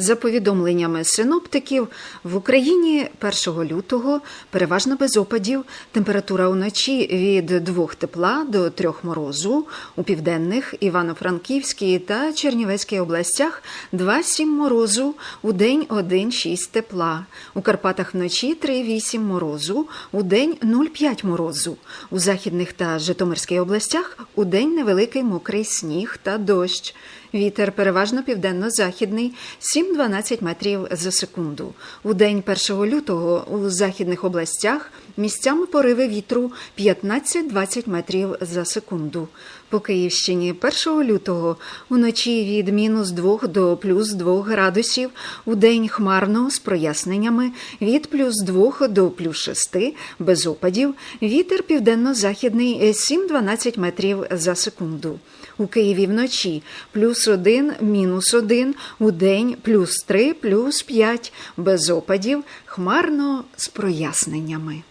За повідомленнями синоптиків, в Україні 1 лютого переважно без опадів. Температура уночі від 2 тепла до 3 морозу. У південних Івано-Франківській та Чернівецькій областях 2-7 морозу, у день 1-6 тепла. У Карпатах вночі 3-8 морозу, у день 0,5 морозу. У західних та Житомирській областях у день невеликий мокрий сніг та дощ. Вітер переважно південно-західний 7-12 метрів за секунду. У день 1 лютого у західних областях місцями пориви вітру 15-20 метрів за секунду. По Київщині 1 лютого уночі від мінус 2 до плюс 2 градусів, у день хмарно з проясненнями від плюс 2 до плюс 6 без опадів, вітер південно-західний 7-12 метрів за секунду. У Києві вночі плюс 1, мінус 1, у день плюс 3, плюс 5, без опадів, хмарно з проясненнями.